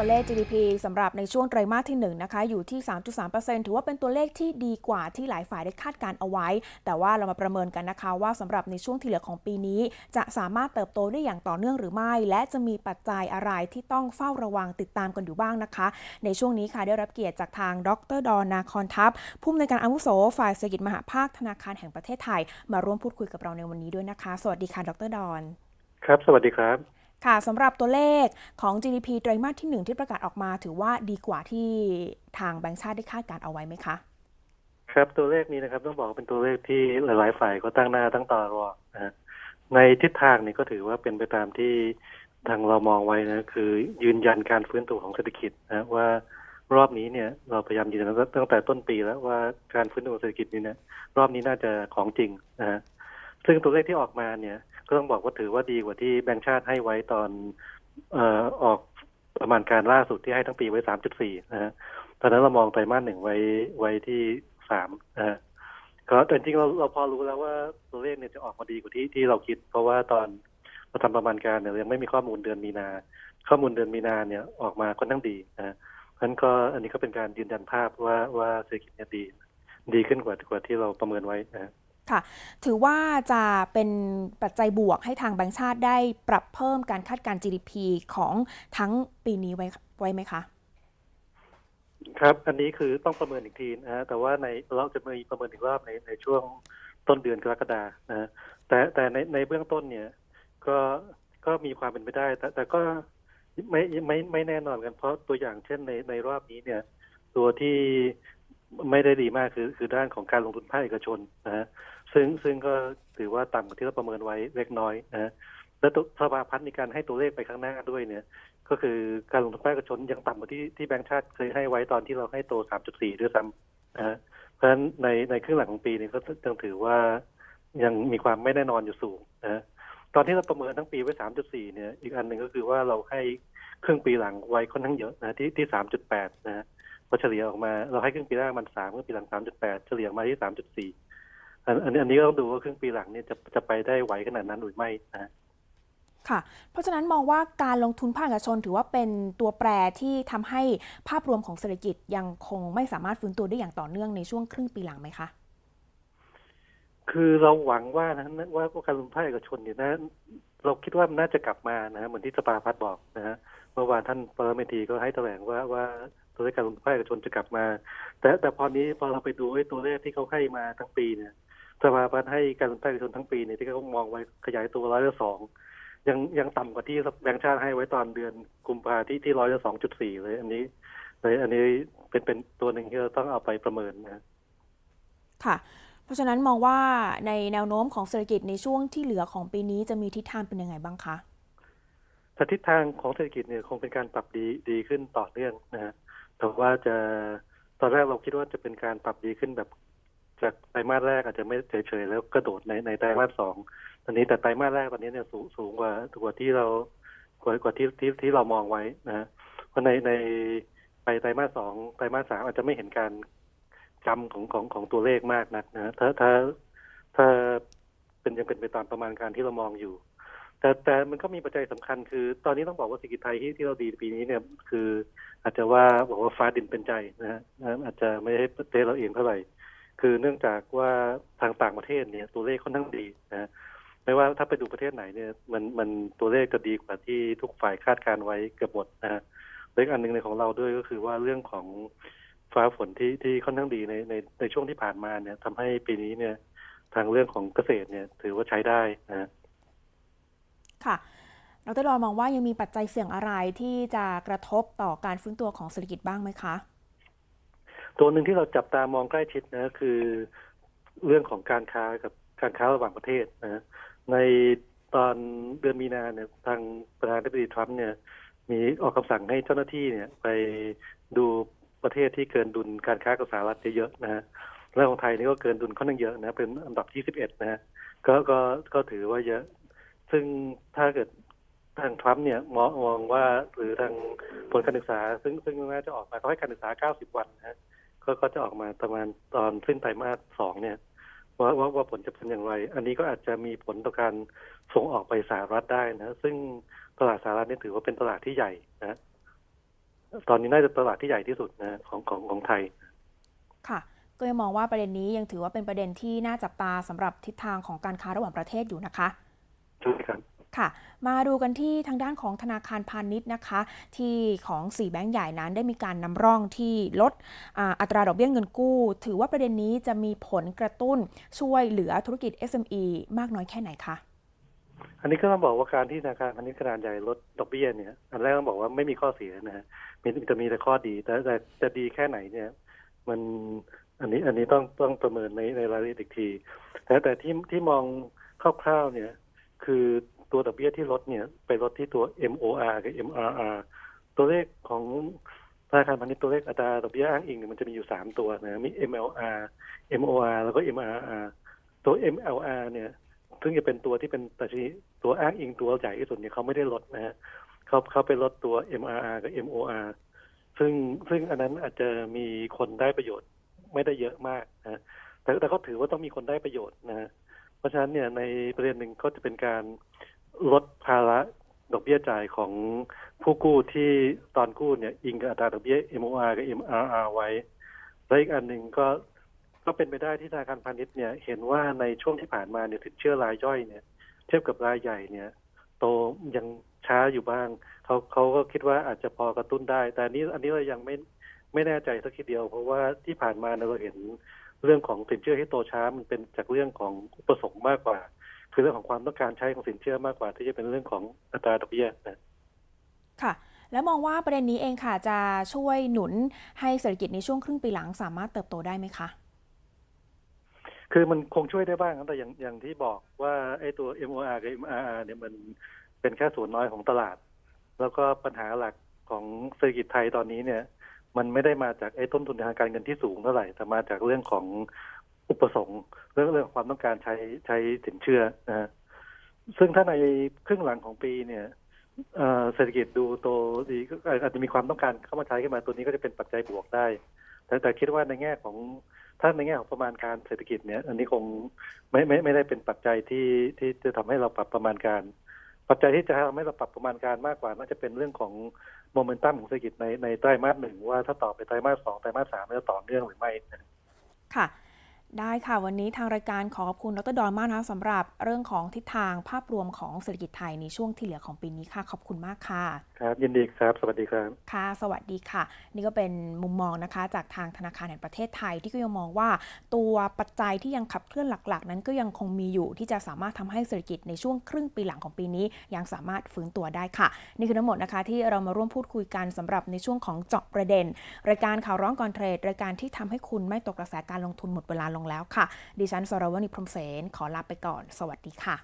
ตัวเลข GDP สำหรับในช่วงไตรมาสที่1นะคะอยู่ที่ 3.3%ถือว่าเป็นตัวเลขที่ดีกว่าที่หลายฝ่ายได้คาดการเอาไว้ แต่ว่าเรามาประเมินกันนะคะว่าสำหรับในช่วงที่เหลือของปีนี้ จะสามารถเติบโตได้อย่างต่อเนื่องหรือไม่ และจะมีปัจจัยอะไรที่ต้องเฝ้าระวังติดตามกันอยู่บ้างนะคะ ในช่วงนี้ค่ะได้รับเกียรติจากทางดรดอนนาคอนทัพผู้อำนวยการอาวุโสฝ่ายเศรษฐกิจมหาภาคธนาคารแห่งประเทศไทย มาร่วมพูดคุยกับเราในวันนี้ด้วยนะคะ สวัสดีค่ะดรดอนครับ สวัสดีครับ ค่ะสำหรับตัวเลขของ GDP ไตรมาสที่ 1 ที่ประกาศออกมา ถือว่าดีกว่าที่ทางแบงก์ชาติได้คาดการเอาไว้ไหมคะ ครับตัวเลขนี้นะครับต้องบอกเป็นตัวเลขที่หลาย ๆ ฝ่ายก็ตั้งหน้าตั้งตารอนะฮะในทิศทางนี้ก็ถือว่าเป็นไปตามที่ทางเรามองไว้นะคือยืนยันการฟื้นตัวของเศรษฐกิจนะว่ารอบนี้เนี่ยเราพยายามยืนยันตั้งแต่ต้นปีแล้วว่าการฟื้นตัวเศรษฐกิจนี้เนี่ยรอบนี้น่าจะของจริงนะฮะซึ่งตัวเลขที่ออกมาเนี่ย ก็ต้องบอกว่าถือว่าดีกว่าที่แบงก์ชาติให้ไว้ตอนเอ่อออกประมาณการล่าสุดที่ให้ทั้งปีไว้สามจุดสี่นะฮะตอนนั้นเรามองไตรมาสหนึ่งไว้ไว้ที่สามนะฮะก็แต่จริงๆเราเราพอรู้แล้วว่าตัวเลขเนี่ยจะออกมาดีกว่าที่ที่เราคิด เพราะว่าตอนเราทำประมาณการเนี่ยยังไม่มีข้อมูลเดือนมีนา ข้อมูลเดือนมีนาเนี่ยออกมาค่อนข้างดีนะฮะเพราะนั้นก็อันนี้ก็เป็นการยืนยันภาพว่าว่าเศรษฐกิจเนี่ยดี ดีขึ้นกว่ากว่าที่เราประเมินไว้นะ ค่ะ ถือว่าจะเป็นปัจจัยบวกให้ทางแบงก์ชาติได้ปรับเพิ่มการคาดการณ์ GDP ของทั้งปีนี้ไว้ไว้ไหมคะครับ อันนี้คือต้องประเมินอีกทีนะฮะแต่ว่าในเราจะมีประเมินอีกรอบในในช่วงต้นเดือนกรกฎานะฮะแต่แต่ในในเบื้องต้นเนี่ย ก็ก็มีความเป็นไปได้ แต่แต่ก็ไม่ไม่ไม่แน่นอนกันเพราะตัวอย่างเช่นในในรอบนี้เนี่ย ตัวที่ไม่ได้ดีมากคือคือด้านของการลงทุนภาคเอกชนนะฮะ ซึ่งซึ่งก็ถือว่าต่ำกว่าที่เราประเมินไว้เล็กน้อยนะและตัวสภาพัฒน์ในการให้ตัวเลขไปข้างหน้าด้วยเนี่ย ก็คือการลงทุนภาคเอกชนยังต่ำกว่าที่ที่แบงก์ชาติเคยให้ไว้ตอนที่เราให้โต 3.4 ด้วยซ้ำนะฮะเพราะฉะนั้นในในครึ่งหลังของปีนี้ก็ต้องถือว่ายังมีความไม่แน่นอนอยู่สูงนะตอนที่เราประเมินทั้งปีไว้ 3.4 เนี่ย อีกอันหนึ่งก็คือว่าเราให้ครึ่งปีหลังไว้ค่อนข้างเยอะนะที่ที่ 3.8 นะฮะพอเฉลี่ยออกมาเราให้ครึ่งปีแรกมันสามครึ่งปีหลัง 3.8 เฉลี่ยมาที่ 3.4 อันอันนี้อันนี้ก็ต้องดูว่าครึ่งปีหลังเนี่ยจะจะไปได้ไหวขนาดนั้นหรือไม่นะค่ะ เพราะฉะนั้นมองว่าการลงทุนภาคเอกชนถือว่าเป็นตัวแปรที่ทำให้ภาพรวมของเศรษฐกิจยังคงไม่สามารถฟื้นตัวได้อย่างต่อเนื่องในช่วงครึ่งปีหลังไหมคะ คือเราหวังว่านะว่าพวกการลงทุนภาคเอกชนเนี่ยนะเราคิดว่ามันน่าจะกลับมานะฮะเหมือนที่สภาพัฒน์บอกนะฮะเมื่อวานท่านปรเมธีก็ให้แถลงว่าว่าตัวเลขการลงทุนภาคเอกชนจะกลับมา แต่แต่พอนี้พอเราไปดูไอ้ตัวเลขที่เขาให้มาทั้งปีเนี่ย สภาพัฒน์ให้การลงทุนภาคเอกชนทั้งปีเนี่ยที่เขามองไว้ขยายตัวร้อยละสองยังยังต่ำกว่าที่แบงก์ชาติให้ไว้ตอนเดือนกุมภาที่ที่ร้อยละสองจุดสี่เลย อันนี้เลยอันนี้เป็นเป็นตัวหนึ่งที่เราต้องเอาไปประเมินนะค่ะ เพราะฉะนั้นมองว่าในแนวโน้มของเศรษฐกิจในช่วงที่เหลือของปีนี้จะมีทิศทางเป็นยังไงบ้างคะแต่ทิศทางของเศรษฐกิจเนี่ยคงเป็นการปรับดีดีขึ้นต่อเนื่องนะฮะแต่ว่าจะตอนแรกเราคิดว่าจะเป็นการปรับดีขึ้นแบบ จากไตรมาสแรกอาจจะไม่เฉยๆแล้วกระโดดในในไตรมาสสองตอนนี้แต่ไตรมาสแรกตอนนี้เนี่ยสูงสูงกว่ากว่าที่เรากว่ากว่าที่ที่ที่เรามองไว้นะฮะเพราะในในไปไตรมาสสองไตรมาสสามอาจจะไม่เห็นการจำของของของตัวเลขมากนักนะถ้าถ้าถ้าเป็นยังเป็นไปตามประมาณการที่เรามองอยู่ แต่แต่มันก็มีปัจจัยสำคัญคือ ตอนนี้ต้องบอกว่าเศรษฐกิจไทยที่ที่เราดีปีนี้เนี่ยคือ อาจจะว่าบอกว่าฟ้าดินเป็นใจนะฮะอาจจะไม่ให้ประเทศเราเองเท่าไหร่ คือเนื่องจากว่าทางต่างประเทศเนี่ยตัวเลขค่อนข้างดีนะไม่ว่าถ้าไปดูประเทศไหนเนี่ยมันมันตัวเลขจะดีกว่าที่ทุกฝ่ายคาดการไว้เกือบหมดนะฮะและอีกอันหนึ่งในของเราด้วยก็คือว่าเรื่องของฟ้าฝนที่ที่ค่อนข้างดีในในในช่วงที่ผ่านมาเนี่ยทำให้ปีนี้เนี่ย ทางเรื่องของเกษตรเนี่ย ถือว่าใช้ได้นะค่ะดรดอนมองว่ายังมีปัจจัยเสี่ยงอะไรที่จะกระทบต่อการฟื้นตัวของเศรษฐกิจบ้างไหมคะ ตัวหนึ่งที่เราจับตามองใกล้ชิดนะคือเรื่องของการค้ากับการค้าระหว่างประเทศนะในตอนเดือนมีนาเนี่ยทางประธานาธิบดีทรัมป์เนี่ย มีออกคำสั่งให้เจ้าหน้าที่เนี่ยไปดูประเทศที่เกินดุลการค้ากับสหรัฐเยอะๆนะฮะแล้วของไทยนี่ก็เกินดุลค่อนข้างเยอะนะเป็นอันดับที่สิบเอ็ดนะฮะก็ก็ก็ถือว่าเยอะ ซึ่งถ้าเกิดทางทรัมป์เนี่ยมองมองว่าหรือทางผลการศึกษา ซึ่งซึ่งน่าจะออกมาเขาให้การศึกษา 90 วันนะฮะ ก็ก็จะออกมาประมาณตอนสิ้นไตรมาสสองเนี่ยว่าว่าว่าผลจะเป็นอย่างไร อันนี้ก็อาจจะมีผลต่อการส่งออกไปสหรัฐได้นะ ซึ่งตลาดสหรัฐนี่ถือว่าเป็นตลาดที่ใหญ่นะตอนนี้น่าจะตลาดที่ใหญ่ที่สุดนะของของของไทย ค่ะ ก็ยังมองว่าประเด็นนี้ยังถือว่าเป็นประเด็นที่น่าจับตาสำหรับทิศทางของการค้าระหว่างประเทศอยู่นะคะใช่ครับ ค่ะ มาดูกันที่ทางด้านของธนาคารพาณิชย์นะคะ ที่ของ 4 แบงก์ใหญ่นั้นได้มีการนำร่องที่ลดอัตราดอกเบี้ยเงินกู้ ถือว่าประเด็นนี้จะมีผลกระตุ้นช่วยเหลือธุรกิจ SME มากน้อยแค่ไหนคะอันนี้ก็ต้องบอกว่าการที่ธนาคารพาณิชย์ขนาดใหญ่ลดดอกเบี้ยเนี่ยอันแรกต้องบอกว่าไม่มีข้อเสียนะฮะมีจะมีแต่ข้อดีแต่แต่จะดีแค่ไหนเนี่ย มันอันนี้อันนี้ต้องต้องประเมินในในรายละเอียดอีกทีแต่แต่ที่ที่มองคร่าวๆเนี่ย คือ ตัวดอกเบี้ยที่ลดเนี่ย ไปลดที่ตัว MOR กับ MRR ตัวเลขของธนาคารพาณิชย์ตัวเลขอัตราดอกเบี้ยอ้างอิงมันจะมีอยู่สามตัวนะมี MLR MOR แล้วก็ MRR ตัว MLR เนี่ยซึ่งจะเป็นตัวที่เป็นตัชีตัวอ้างอิงตัวใหญ่ที่สุดเนี่ยเขาไม่ได้ลดนะฮะเขาเขาไปลดตัว MRR กับ MOR ซึ่งซึ่งอันนั้นอาจจะมีคนได้ประโยชน์ไม่ได้เยอะมากนะแต่แต่เขาถือว่าต้องมีคนได้ประโยชน์นะฮะเพราะฉะนั้นเนี่ยในประเด็นหนึ่งก็จะเป็นการ ลดภาระดอกเบี้ยจ่ายของผู้กู้ที่ตอนกู้เนี่ยอิงกับอัตราดอกเบี้ย MOR กับ MRR ไว้ และอีกอันหนึ่งก็ก็เป็นไปได้ที่ธนาคารพาณิชย์เนี่ยเห็นว่าในช่วงที่ผ่านมาเนี่ยสินเชื่อรายย่อยเนี่ย เทียบกับรายใหญ่เนี่ย โตยังช้าอยู่บ้างเขาเขาก็คิดว่าอาจจะพอกระตุ้นได้ แต่นี้อันนี้เรายังไม่ไม่แน่ใจสักทีเดียว เพราะว่าที่ผ่านมาเราเห็นเรื่องของสินเชื่อที่โตช้ามันเป็นจากเรื่องของประสงค์มากกว่า คือเรื่องของความต้องการใช้ของสินเชื่อมากกว่าที่จะเป็นเรื่องของอัตราดอกเบี้ยนะค่ะ แล้วมองว่าประเด็นนี้เองค่ะจะช่วยหนุนให้เศรษฐกิจในช่วงครึ่งปีหลังสามารถเติบโตได้ไหมคะ คือมันคงช่วยได้บ้างแต่อย่างอย่างที่บอกว่าไอ้ตัว MOR กับ MRR เนี่ยมันเป็นแค่ส่วนน้อยของตลาด แล้วก็ปัญหาหลักของเศรษฐกิจไทยตอนนี้เนี่ย มันไม่ได้มาจากไอ้ต้นทุนทางการเงินที่สูงเท่าไหร่แต่มาจากเรื่องของ อุปสงค์เรื่องเรื่องความต้องการใช้ใช้สินเชื่อนะฮะซึ่งถ้าในครึ่งหลังของปีเนี่ยเศรษฐกิจดูโตดีก็อาจจะมีความต้องการเข้ามาใช้ขึ้นมาตัวนี้ก็จะเป็นปัจจัยบวกได้ แต่แต่คิดว่าในแง่ของถ้าในแง่ของประมาณการเศรษฐกิจเนี่ย อันนี้คงไม่ไม่ไม่ได้เป็นปัจจัยที่ที่จะทำให้เราปรับประมาณการ ปัจจัยที่จะทำให้เราปรับประมาณการมากกว่าน่าจะเป็นเรื่องของโมเมนตัมของเศรษฐกิจในในไตรมาสหนึ่งว่าถ้าต่อไปไตรมาสสองไตรมาสสามจะต่อเนื่องหรือไม่ค่ะ ได้ค่ะวันนี้ทางรายการขอขอบคุณดรดอนมากนะสำหรับเรื่องของทิศทางภาพรวมของเศรษฐกิจไทยในช่วงที่เหลือของปีนี้ค่ะ ขอบคุณมากค่ะ ครับ ยินดีครับ สวัสดีครับ ค่ะ สวัสดีค่ะ นี่ก็เป็นมุมมองนะคะ จากทางธนาคารแห่งประเทศไทยที่ก็ยังมองว่า ตัวปัจจัยที่ยังขับเคลื่อนหลัก ๆ นั้นก็ยังคงมีอยู่ที่จะสามารถทำให้เศรษฐกิจในช่วงครึ่งปีหลังของปีนี้ ยังสามารถฟื้นตัวได้ค่ะ นี่คือทั้งหมดนะคะ ที่เรามาร่วมพูดคุยกันสำหรับในช่วงของเจาะประเด็น รายการข่าวร้องก่อนเทรดรายการที่ทำให้คุณไม่ตกกระแสการลงทุนหมดเวลางแล้วค่ะ ดิฉันสรวณีพรมเสนขอลาไปก่อน สวัสดีค่ะ